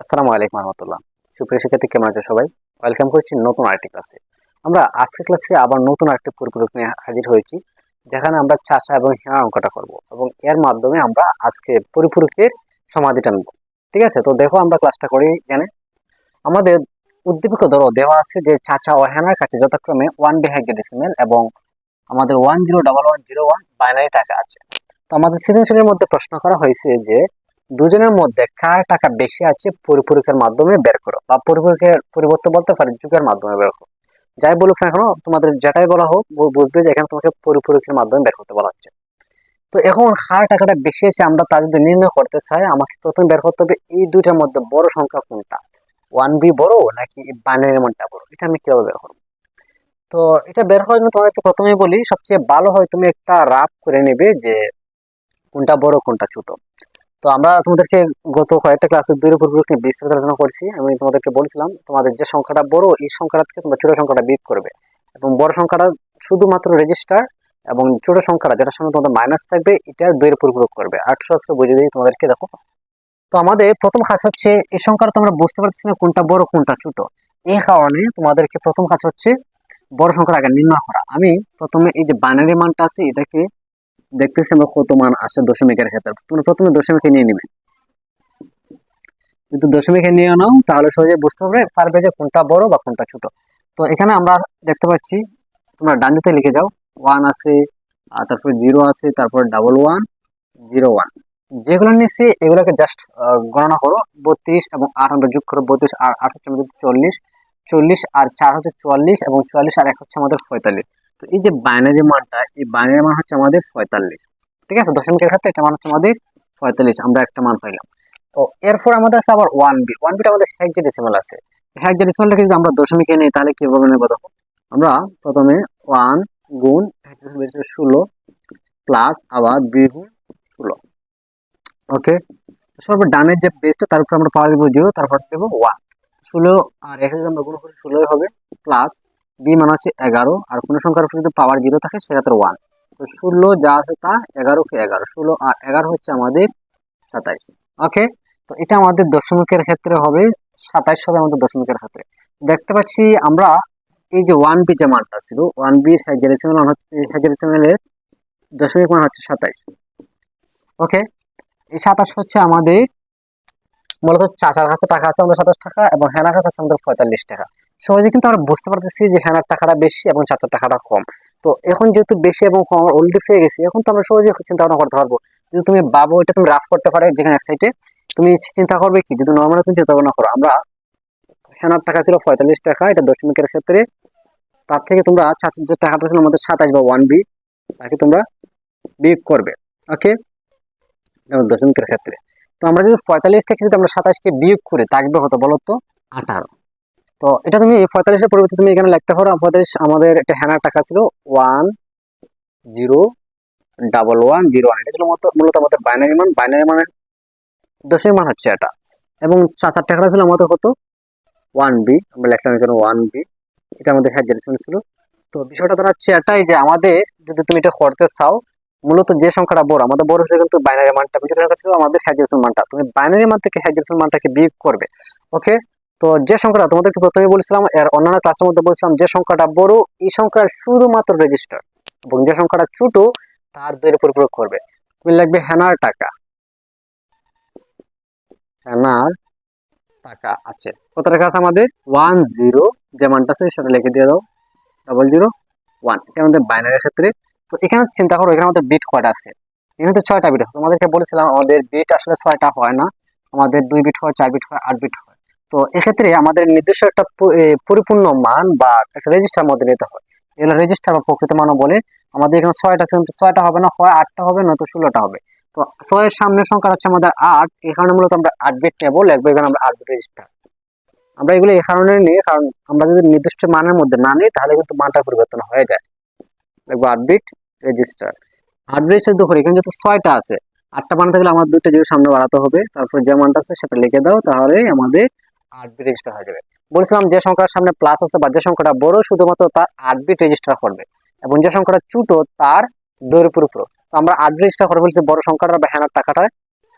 আসসালামু আলাইকুম রহমতুল্লাহ। সুপ্রিয় শিক্ষার্থী, কেমন আছে সবাই? ওয়েলকাম করছি নতুন আরেকটি ক্লাসে আমরা আজকের ক্লাসে আবার নতুন আরেকটি পরিপূরক নিয়ে হাজির হয়েছি, যেখানে আমরা চাচা এবং হেঁড়া অঙ্কটা করব এবং এর মাধ্যমে আমরা আজকে পরিপূরকের সমাধিটা নেব। ঠিক আছে? তো দেখো আমরা ক্লাসটা করি এখানে। আমাদের উদ্দীপক ধরো দেওয়া আছে যে চাচা ও হেনার কাছে যথাক্রমে ওয়ান বি হেক্সাডেসিমেল এবং আমাদের one zero double one zero one binary টাকা আছে। তো আমাদের সৃজনশীলের মধ্যে প্রশ্ন করা হয়েছে যে দুজনের মধ্যে কার টাকা বেশি আছে পরিপূরকের মাধ্যমে বের করো বা পরিপূরকের পরিবর্তন বলতে পারে যুগের মাধ্যমে বের করো। যাই বলুক না কেন, তোমাদের যেটাই বলা হোক বুঝবে যে এখানে তোমাকে পরিপূরকের মাধ্যমে বের করতে বলা হচ্ছে। তো এখন কার টাকাটা বেশি আছে আমরা তা যদি নির্ণয় করতে চাই, আমাকে প্রথমে বের করতে হবে এই দুইটার মধ্যে বড় সংখ্যা কোনটা? ওয়ান বি বড় নাকি বানের মানটা বড়? এটা আমি কীভাবে বের করব? তো এটা বের হওয়ার জন্য তোমাদেরকে প্রথমেই বলি, সবচেয়ে ভালো হয় তুমি একটা রাফ করে নেবে যে কোনটা বড়, কোনটা ছোট। তো আমরা তোমাদেরকে গত কয়েকটা ক্লাসে দুই উপর নিয়ে বিস্তারিত আলোচনা করছি। আমি তোমাদেরকে বলেছিলাম, তোমাদের যে সংখ্যাটা বড়, এই সংখ্যাটা থেকে তোমরা ছোট সংখ্যাটা বিয়োগ করবে। এবং বড় সংখ্যাটা শুধুমাত্র রেজিস্টার এবং ছোট সংখ্যাটা, যেটার সামনে তোমাদের মাইনাস থাকবে, এটা দুইয়ের পরিপূরক করবে। আটশো আজকে বুঝে দিই তোমাদেরকে, দেখো। তো আমাদের প্রথম কাজ হচ্ছে, এই সংখ্যাটা তোমরা বুঝতে পারছি না কোনটা বড়, কোনটা ছোট। এই কারণে তোমাদেরকে প্রথম কাজ হচ্ছে, বড় সংখ্যাটা আগে নির্ণয় করা। আমি প্রথমে এই যে বাইনারি মানটা আছে, এটাকে দেখতেছি আমরা কত মান আসে দশমিকের ক্ষেত্রে। তোমরা প্রথমে দশমিকে নিয়ে নিবে। যদি দশমিকে নিয়ে নাও, তাহলে সহজে বুঝতে পারবে পারবে যে কোনটা বড় বা কোনটা ছোট। তো এখানে আমরা দেখতে পাচ্ছি, তোমরা ডান দিকে লিখে যাও। ওয়ান আছে তারপর জিরো আছে, তারপর ডাবল ওয়ান জিরো ওয়ান যেগুলো নিচ্ছি এগুলোকে জাস্ট গণনা করো। বত্রিশ এবং আট আমরা যোগ করো, বত্রিশ আর আমাদের চল্লিশ। চল্লিশ আর চার হচ্ছে চুয়াল্লিশ এবং চুয়াল্লিশ আর এক হচ্ছে আমাদের পঁয়তাল্লিশ। তো এই যে বাইনারি মানটা, এই বাইনারি মান হচ্ছে আমাদের পঁয়তাল্লিশ। ঠিক আছে? দশমিকের ক্ষেত্রে এটা মান হচ্ছে আমাদের পঁয়তাল্লিশ, আমরা একটা মান পাইলাম। তো এরপর আমাদের আছে আবার ওয়ান বি ওয়ান বিটা আমাদের হ্যাক যে ডেসিমাল আছে। হ্যাক যে ডেসিমালটাকে যদি আমরা দশমিকে নিই, তাহলে কীভাবে নেব দেখো? আমরা প্রথমে ওয়ান গুণ ষোলো প্লাস আবার বি গুণ ষোলো। ওকে সর্ব ডানের যে বেসটা তার উপর আমরা পাওয়ার দেবো জিরো তারপর দেবো ওয়ান ষোলো আর এক আমরা গুণ ষোলোই হবে প্লাস বি মানে হচ্ছে এগারো, আর কোনো সংখ্যার উপর যদি পাওয়ার জিরো থাকে সেক্ষেত্রে ওয়ান তো ষোলো যা আছে তা এগারোকে এগারো, ষোলো আর এগারো হচ্ছে আমাদের সাতাইশ। ওকে তো এটা আমাদের দশমিকের ক্ষেত্রে হবে, সাতাইশ হবে আমাদের দশমিকের ক্ষেত্রে। দেখতে পাচ্ছি আমরা এই যে ওয়ান বি যে মানটা ছিল ওয়ান বি হাইজারিসিমেল মান হচ্ছে দশমিক মান হচ্ছে সাতাইশ। ওকে এই সাতাশ হচ্ছে আমাদের মূলত চাচার কাছে টাকা আছে, আমাদের সাতাশ টাকা, এবং হেনার কাছে আছে আমাদের পঁয়তাল্লিশ টাকা। সহজে কিন্তু আমরা বুঝতে পারতেছি যে হেনার টাকাটা বেশি এবং চাচার টাকাটা কম। তো এখন যেহেতু বেশি এবং কম অলরেডি পেয়ে গেছি, এখন তো আমরা সহজে চিন্তা ভাবনা করতে পারব। যদি তুমি বাবু, এটা তুমি রাফ করতে পারো যেখানে এক সাইডে তুমি চিন্তা করবে কি? যদি নর্মাল তুমি চিন্তা ভাবনা করো, আমরা হেনার টাকা ছিল পঁয়তাল্লিশ টাকা, এটা দশমিকের ক্ষেত্রে। তার থেকে তোমরা চাচার যে টাকাটা ছিল আমাদের সাতাশ বা ওয়ান বি তাকে তোমরা বিয়োগ করবে ওকে দশমিকের ক্ষেত্রে। তো আমরা যদি পঁয়তাল্লিশ থেকে যদি আমরা সাতাশকে বিয়োগ করি থাকবে হতো বলো তো? আঠারো। তো এটা তুমি এই পঁয়তাল্লিশের পরিবর্তে তুমি এখানে লিখতে পারো, পঁয়তাল্লিশ আমাদের একটা হ্যানার টাকা ছিল one zero double one zero one. এটা ছিল মূলত আমাদের বাইনারি মান। বাইনারি মানের দশমিক মান হচ্ছে এটা। এবং চার চার টাকাটা ছিল আমাদের কত? One B. আমরা লিখলাম এখানে ওয়ান বি। এটা আমাদের হ্যাঁ জেনেশন ছিল। তো বিষয়টা দাঁড়াচ্ছে এটাই যে আমাদের যদি তুমি এটা করতে চাও মূলত যে সংখ্যাটা বড়, আমাদের বড় ছিল কিন্তু বাইনারি মানটা বিজয় সংখ্যা ছিল, আমাদের হ্যাজেসন মানটা। তুমি বাইনারি মান থেকে হ্যাজেসন মানটাকে বিয়োগ করবে ওকে তো যে সংখ্যাটা তোমাদেরকে প্রথমে বলেছিলাম, এর অন্যান্য ক্লাসের মধ্যে বলেছিলাম যে সংখ্যাটা বড়, এই সংখ্যার শুধুমাত্র রেজিস্টার এবং যে সংখ্যাটা ছোট, তার দুইয়ের পরিপূরক করবে। তুমি লিখবে হেনার টাকা। হেনার টাকা আছে। কত টাকা আছে আমাদের? ওয়ান জিরো যে মানটা আছে, সেটা লিখে দিয়ে দাও। ডাবল জিরো ওয়ান এটা আমাদের বাইনারির ক্ষেত্রে তো এখানে চিন্তা করো, এখানে আমাদের বিট কয়টা আছে? এখানে তো ছয়টা বিট আছে। তোমাদেরকে বলেছিলাম, আমাদের বিট আসলে ছয়টা হয় না। আমাদের দুই বিট হয়, চার বিট হয়, আট বিট হয়। তো এক্ষেত্রে আমাদের নির্দিষ্ট একটা পরিপূর্ণ মান বা একটা রেজিস্টার মধ্যে নিতে হয়। এগুলো রেজিস্টার বা প্রকৃত মানও বলে, আমাদের এখানে ছয়টা কিন্তু ছয়টা হবে না, হয় আটটা হবে, নয়তো ষোলোটা হবে। তো ছয়ের সামনের সংখ্যা হচ্ছে আমাদের আট। এখানে মূলত আমরা আট বিট নেব লিখব এখানে আমরা আট বিট রেজিস্টার আমরা এগুলো এই কারণে নিই, কারণ আমরা যদি নির্দিষ্ট মানের মধ্যে না নিই, তাহলে কিন্তু মানটা পরিবর্তন হয়ে যায়। লিখব আট বিট রেজিস্টার আট বিট শুদ্ধ করি, এখানে যেহেতু ছয়টা আছে, আটটা বানাতে গেলে আমার দুইটা জিরো সামনে বাড়াতে হবে, তারপর যে মানটা আছে সেটা লিখে দাও তাহলে আমাদের আট বিট রেজিস্টার হয়ে যাবে। বলছিলাম যে সংখ্যার সামনে প্লাস আছে বা যে সংখ্যাটা বড়, শুধুমাত্র তার আট বিট রেজিস্টার করবে। এবং যে সংখ্যাটা ছোট, তার দৈর্ঘ্য তো আমরা আট বিট রেজিস্টার করে ফেলছি বড় সংখ্যাটা বা হ্যানার টাকাটা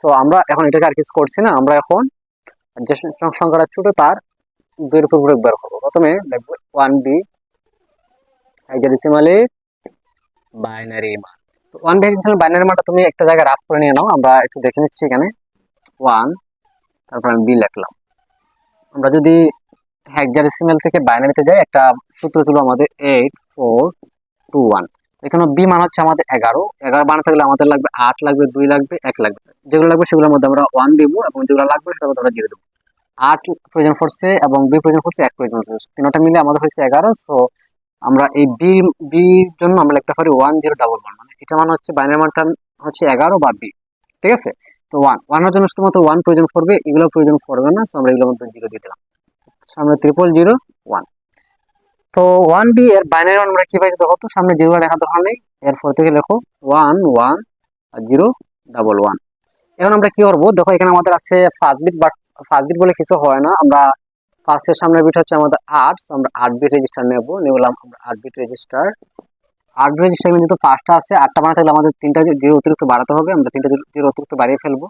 সো আমরা এখন এটাকে আর কিছু করছি না, আমরা এখন যে সংখ্যাটা ছোট, তার পরিপূরক বের করব। প্রথমে লিখব ওয়ান বি হেক্সাডেসিমালে বাইনারি মান ওয়ান হেক্সাডেসিমাল বাইনারি মানটা তুমি একটা জায়গায় রাফ করে নিয়ে নাও, আমরা একটু দেখে নিচ্ছি এখানে। ওয়ান তারপর আমি বি লিখলাম। আমরা যদি হেক্সাডেসিমাল থেকে বাইনারিতে যাই, একটা সূত্র ছিল আমাদের এইট ফোর টু ওয়ান এখানে বি মান হচ্ছে আমাদের এগারো। এগারো বানাতে গেলে আমাদের লাগবে আট, লাগবে দুই, লাগবে এক, লাগবে যেগুলো লাগবে সেগুলোর মধ্যে আমরা ওয়ান দিব এবং যেগুলো লাগবে মধ্যে আমরা জিরো দেবো। আট প্রয়োজন পড়ছে এবং দুই প্রয়োজন পড়ছে এক প্রয়োজন পড়ছে তিনটা মিলে আমাদের হয়েছে এগারো সো আমরা এই বি বির জন্য আমরা লিখতে পারি ওয়ান জিরো ডাবল ওয়ান মানে এটা মানে হচ্ছে বাইনারি মানটা হচ্ছে এগারো বা বি ঠিক আছে? তো ওয়ান ওয়ানের জন্য শুধুমাত্র ওয়ান প্রয়োজন পড়বে এগুলো প্রয়োজন পড়বে না আমরা এগুলোর মধ্যে জিরো দিয়ে দিলাম। সামনে ত্রিপল জিরো ওয়ান তো ওয়ান বি এর বাইনারি আমরা কি পাইছি দেখো তো, সামনে জিরো লেখা দরকার নেই, এরপর থেকে লেখো one one zero double one এখন আমরা কি করব? দেখো এখানে আমাদের আছে first bit but first bit বলে কিছু হয় না, আমরা ফার্স্টের সামনের বিট হচ্ছে আমাদের আট আমরা আট বিট রেজিস্টার নেব। নিলাম আমরা আট বিট রেজিস্টার আট রেজিস্টার যেহেতু পাঁচটা আছে, আটটা বানাতে গেলে আমাদের তিনটা জিরো অতিরিক্ত বাড়াতে হবে। আমরা তিনটা জিরো অতিরিক্ত বাড়িয়ে ফেলব।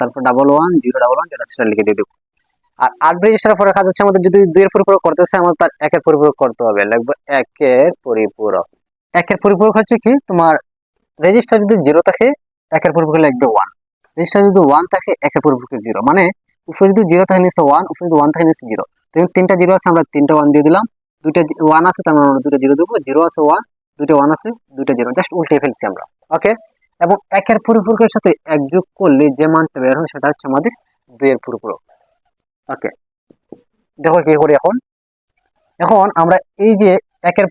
তারপর double one zero double one যেটা সেটা লিখে দিয়ে দেবো। আর আট রেজিস্টারের পরে কাজ হচ্ছে আমাদের যদি দুইয়ের পরিপূরক করতেছে আমাদের তার একের পরিপূরক করতে হবে। লাগবে একের পরিপূরক। একের পরিপূরক হচ্ছে কি? তোমার রেজিস্টার যদি জিরো থাকে, একের পরিপূরক লাগবে ওয়ান রেজিস্টার যদি ওয়ান থাকে, একের পরিপূরক জিরো মানে উপরে যদি জিরো থাকে নিচে ওয়ান উপরে যদি ওয়ান থাকে নিচে জিরো তো তিনটা জিরো আছে, আমরা তিনটা ওয়ান দিয়ে দিলাম। দুইটা ওয়ান আছে, তার মানে আমরা দুটো জিরো দেবো। জিরো আছে ওয়ান দুইটা ওয়ান আছে, দুইটা জিরো জাস্ট উল্টে ফেলছি আমরা ওকে এবং একের পরিপূরকের সাথে এক যোগ করলে যে মানটা বের হয়, সেটা হচ্ছে আমাদের দুইয়ের পরিপূরক ওকে দেখো কি করি এখন? এখন আমরা এই যে একের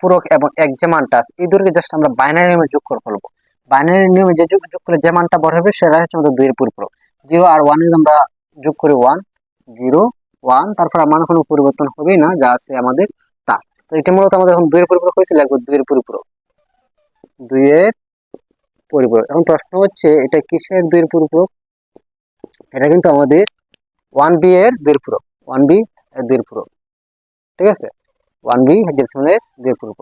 পূরক এবং এক যে মানটা আছে, এই দুটোকে জাস্ট আমরা বাইনারি নিয়মে যোগ করে ফেলব। বাইনারি নিয়মে যে যোগ যোগ করলে যে মানটা বড় হবে সেটা হচ্ছে আমাদের দুইয়ের পরিপূরক। জিরো আর ওয়ান যদি আমরা যোগ করে ওয়ান জিরো ওয়ান তারপর আমার কোনো পরিবর্তন হবেই না, যা আছে আমাদের তা। তো এটা মূলত আমাদের এখন দুইয়ের পরিপূরক হয়েছে, লাগবে দুইয়ের পরিপূরক। দুইয়ের পরিপূরক। এখন প্রশ্ন হচ্ছে, এটা কিসের দুইয়ের পরিপূরক? এটা কিন্তু আমাদের ওয়ান বি এর দুইয়ের পূরক ওয়ান বি এর দুইয়ের পূরক ঠিক আছে? ওয়ান বি ডিরেকশনের দুইয়ের পূরক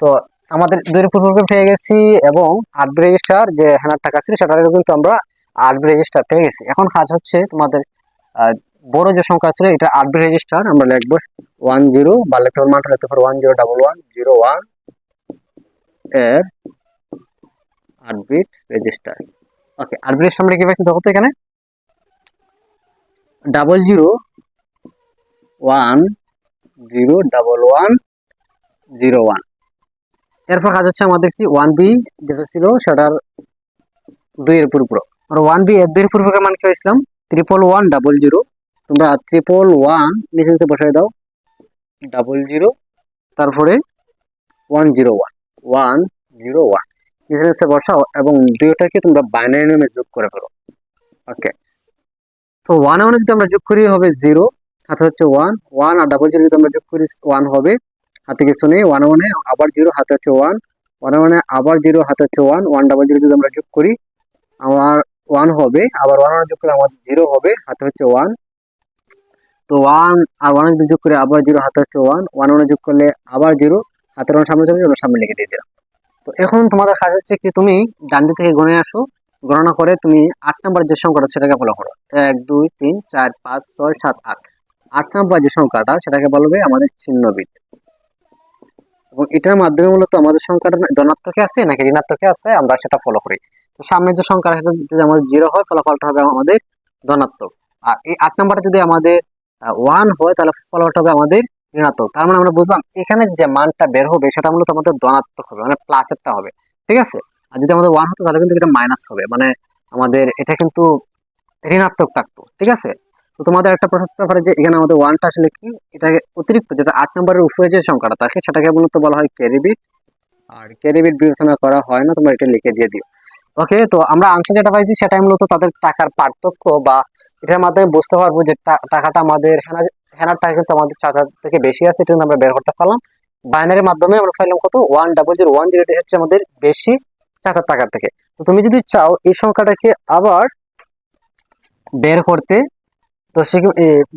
তো আমাদের দুইয়ের পূরক পেয়ে গেছি এবং আট রেজিস্টার যে হ্যানার টাকা ছিল, সেটারও কিন্তু আমরা আট বি রেজিস্টার পেয়ে গেছি। এখন কাজ হচ্ছে তোমাদের বড় যে সংখ্যা ছিল এটা আট বি রেজিস্টার আমরা লিখব ওয়ান জিরো বা লিখতে পারব লিখতে পারব one zero double one zero ওয়ানের আটবিট রেজিস্টার ওকে আট বিট রেজিস্টার আমরা কি পাইছি দেখো তো এখানে? Double zero one zero double one zero one এরপর কাজ হচ্ছে আমাদের কি ওয়ান বি যেটা ছিল, সেটার দুইয়ের পরিপূরক আমরা ওয়ান বি এর দুইয়ের পরিপূরকের মান হয়েছিলাম ট্রিপল ওয়ান ডাবল জিরো তোমরা ট্রিপল ওয়ান নিচে বসাই দাও। ডাবল জিরো তারপরে one zero one one zero one নিচে বসাও এবং দুইটাকে তোমরা বাইনারি নিয়মে যোগ করে ফেলো। ওকে তো ওয়ান ওয়ানে যদি আমরা যোগ করি হবে জিরো হাতে হচ্ছে ওয়ান ওয়ান আর ডাবল জিরো যদি আমরা যোগ করি ওয়ান হবে। হাতে কিছু নেই। ওয়ান ওয়ানে আবার জিরো হাতে হচ্ছে ওয়ান ওয়ান ওয়ানে আবার জিরো হাতে হচ্ছে ওয়ান ওয়ান ডাবল জিরো যদি আমরা যোগ করি, আমার ওয়ান হবে, আবার ওয়ান ওয়ানে যোগ করে আমাদের জিরো হবে হাতে হচ্ছে ওয়ান তো ওয়ান আর ওয়ান যোগ করে আবার জিরো হাতে হচ্ছে ওয়ান ওয়ান ওয়ানে যোগ করলে আবার জিরো হাতের ওয়ান সামনে যাবে সামনে লিখে দিয়ে দিলাম। তো এখন তোমাদের কাজ হচ্ছে কি, তুমি ডান দিক থেকে গণে আসো। গণনা করে তুমি আট নাম্বার যে সংখ্যাটা, সেটাকে ফলো করো। এক, দুই, তিন, চার, পাঁচ, ছয়, সাত, আট। আট নাম্বার যে সংখ্যাটা, সেটাকে বলবে আমাদের চিহ্ন বিট এবং এটার মাধ্যমে মূলত আমাদের সংখ্যাটা ধনাত্মকে আছে নাকি ঋণাত্মকে আছে, আমরা সেটা ফলো করি। সামনে যে সংখ্যা সেটা যদি আমাদের জিরো হয়, ফলাফলটা হবে আমাদের ধনাত্মক। আর এই আট নাম্বারটা যদি আমাদের ওয়ান হয়, তাহলে ফলাফলটা হবে আমাদের ঋণাত্মক। তার মানে আমরা বুঝলাম এখানে যে মানটা বের হবে, সেটা মূলত আমাদের ধনাত্মক হবে মানে প্লাসেরটা হবে। ঠিক আছে? আর যদি আমাদের ওয়ান হতো, তাহলে কিন্তু এটা মাইনাস হবে মানে আমাদের এটা কিন্তু ঋণাত্মক থাকতো। ঠিক আছে? তো তোমাদের একটা প্রশ্ন হতে পারে যে এখানে আমাদের ওয়ানটা আসলে কি? এটাকে অতিরিক্ত, যেটা আট নম্বরের উপরে যে সংখ্যাটা থাকে সেটাকে মূলত বলা হয় ক্যারিবিট আর ক্যারিবিট বিবেচনা করা হয় না, তোমরা এটা লিখে দিয়ে দিও। ওকে তো আমরা আনসার যেটা পাইছি সেটাই মূলত তাদের টাকার পার্থক্য বা এটার মাধ্যমে বুঝতে পারব যে টাকাটা আমাদের হেনা হেনার টাকা কিন্তু আমাদের চাচার থেকে বেশি আছে, এটা আমরা বের করতে পারলাম। বাইনারির মাধ্যমে আমরা পাইলাম কত? One double zero one zero হচ্ছে আমাদের বেশি চাচার টাকার থেকে। তো তুমি যদি চাও এই সংখ্যাটাকে আবার বের করতে, দশমিক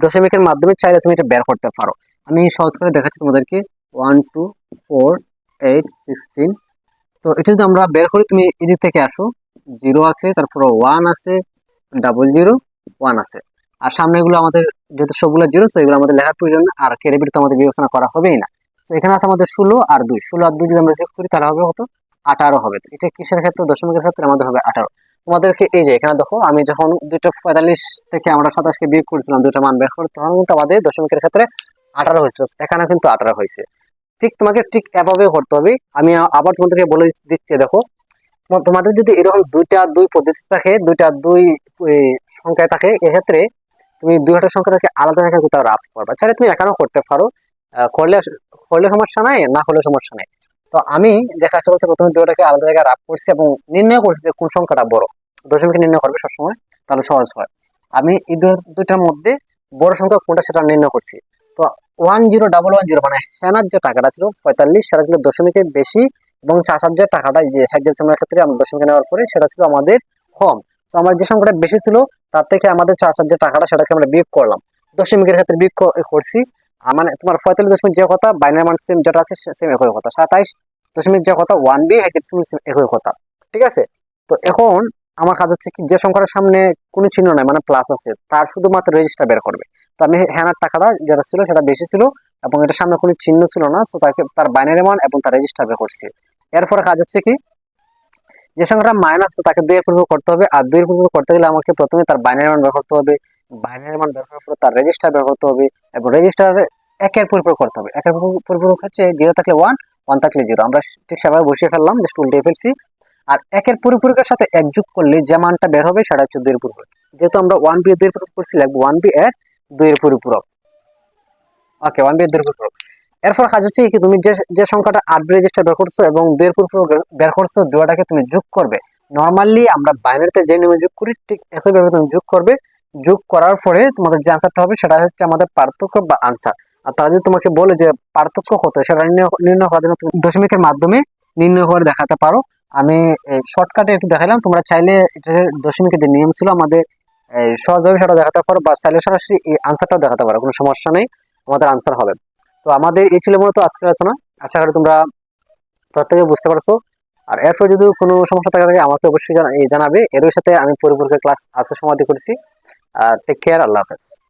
দশমিকের মাধ্যমে চাইলে তুমি এটা বের করতে পারো। আমি সহজ করে দেখাচ্ছি তোমাদেরকে। One two four eight sixteen তো এটা যদি আমরা বের করি, তুমি এদিক থেকে আসো, জিরো আছে, তারপরে ওয়ান আছে ডাবল জিরো ওয়ান আছে। আর সামনেগুলো আমাদের যেহেতু সবগুলো জিরো তো এগুলো আমাদের লেখার প্রয়োজন আর ক্যারিবিট তো আমাদের বিবেচনা করা হবেই না। তো এখানে আছে আমাদের ষোলো আর দুই। ষোলো আর দুই যদি আমরা যোগ করি, তাহলে হবে কত? আঠারো হবে। এটা কিসের ক্ষেত্রে? দশমিকের ক্ষেত্রে আমাদের হবে আঠারো। তোমাদেরকে এই যে এখানে দেখো, আমি যখন দুইটা পঁয়তাল্লিশ থেকে আমরা সাতাশকে বিয়োগ করেছিলাম দুইটা মান বের করে তখন কিন্তু আমাদের দশমিকের ক্ষেত্রে আঠারো হয়েছিল। এখানে কিন্তু আঠারো হয়েছে। ঠিক তোমাকে ঠিক এভাবে করতে হবে। আমি আবার তোমাদেরকে বলে দিচ্ছি, দেখো। তোমাদের যদি এরকম দুইটা দুই পদ্ধতি থাকে, দুইটা দুই সংখ্যায় থাকে, এক্ষেত্রে তুমি দুই হাজার সংখ্যাটাকে আলাদা জায়গায় কোথাও রাফ করবা চাইলে তুমি এখানেও করতে পারো। করলে করলে সমস্যা নাই, না হলে সমস্যা নাই। তো আমি যে কাজটা করছি প্রথমে দুইটাকে আলাদা জায়গায় রাফ করছি এবং নির্ণয় করছি যে কোন সংখ্যাটা বড়। দশমিক নির্ণয় করবে সবসময়, তাহলে সহজ হয়। আমি এই দুইটার মধ্যে বড় সংখ্যা কোনটা সেটা নির্ণয় করছি। তো one zero double one zero মানে হেনার যে টাকাটা ছিল পঁয়তাল্লিশ, সেটা ছিল দশমিকের বেশি এবং চাষার যে টাকাটা যে যে হ্যাগেলসেমের ক্ষেত্রে আমরা দশমিকে নেওয়ার পরে সেটা ছিল আমাদের কম। তো আমার যে সংখ্যাটা বেশি ছিল, তার থেকে আমাদের চাষার যে টাকাটা, সেটাকে আমরা বিয়োগ করলাম। দশমিকের ক্ষেত্রে বিয়োগ করছি। মানে তোমার পঁয়তাল্লিশ দশমিক যে কথা বাইনারি মান সেম যেটা আছে সেম একই কথা। সাতাইশ দশমিক যে কথা ওয়ান বি হ্যাগেলসেমের same একই কথা। ঠিক আছে? তো এখন আমার কাজ হচ্ছে কি, যে সংখ্যাটার সামনে কোনো চিহ্ন নাই মানে প্লাস আছে, তার শুধুমাত্র রেজিস্টার বের করবে। তো আমি হ্যানার টাকাটা যেটা ছিল সেটা বেশি ছিল এবং এটার সামনে কোনো চিহ্ন ছিল না তো তাকে, তার বাইনারি মান এবং তার রেজিস্টার বের করছি। এরপরে কাজ হচ্ছে কি, যে সংখ্যাটা মাইনাস আছে, তাকে দুইয়ের পূর্বে করতে হবে, আর দুইয়ের পূর্বে করতে গেলে আমাকে প্রথমে তার বাইনারি মান বের করতে হবে। বাইনারি মান বের করার পরে তার রেজিস্টার বের করতে হবে এবং রেজিস্টার একের পরিপূরক করতে হবে। একের পরিপূরক হচ্ছে জিরো থাকলে ওয়ান ওয়ান থাকলে জিরো আমরা ঠিক সেভাবে বসিয়ে ফেললাম জাস্ট উল্টে ফেলছি। আর একের পরিপূরকের সাথে এক যোগ করলে যে মানটা বের হবে সেটা হচ্ছে দুইয়ের পরিপূরক। যেহেতু আমরা ওয়ান বি দুইয়ের পরিপূরক করছি, লাগবে ওয়ান বি এর দুইয়ের পরিপূরক। ওকে ওয়ান বি এর দুইয়ের পরিপূরক। এরপর কাজ হচ্ছে কি তুমি যে যে সংখ্যাটা আট রেজিস্টার বের করছ এবং দুইয়ের পরিপূরক বের করছ দুটাকে তুমি যোগ করবে। নর্মালি আমরা বাইনারিতে যে নিয়মে যোগ করি, ঠিক একইভাবে তুমি যোগ করবে। যোগ করার পরে তোমাদের যে আনসারটা হবে সেটা হচ্ছে আমাদের পার্থক্য বা আনসার আর তারা যদি তোমাকে বলে যে পার্থক্য কত, সেটা নির্ণয় নির্ণয় করার জন্য তুমি দশমিকের মাধ্যমে নির্ণয় করে দেখাতে পারো। আমি শর্টকাটে একটু দেখালাম তোমরা চাইলে এটা দশমিকের যে নিয়ম ছিল আমাদের সহজভাবে সেটা দেখাতে পারো বা চাইলে সরাসরি এই আনসারটাও দেখাতে পারো, কোনো সমস্যা নেই। আমাদের আনসার হবে। তো আমাদের এই ছিল মূলত আজকের আলোচনা। আশা করি তোমরা প্রত্যেকে বুঝতে পারছ। আর এরপর যদি কোনো সমস্যা থাকে আমাকে অবশ্যই জানা- জানাবে। এর সাথে আমি পরিপূরকের ক্লাস আজকে সমাধি করেছি। আর টেক কেয়ার আল্লাহ হাফেজ।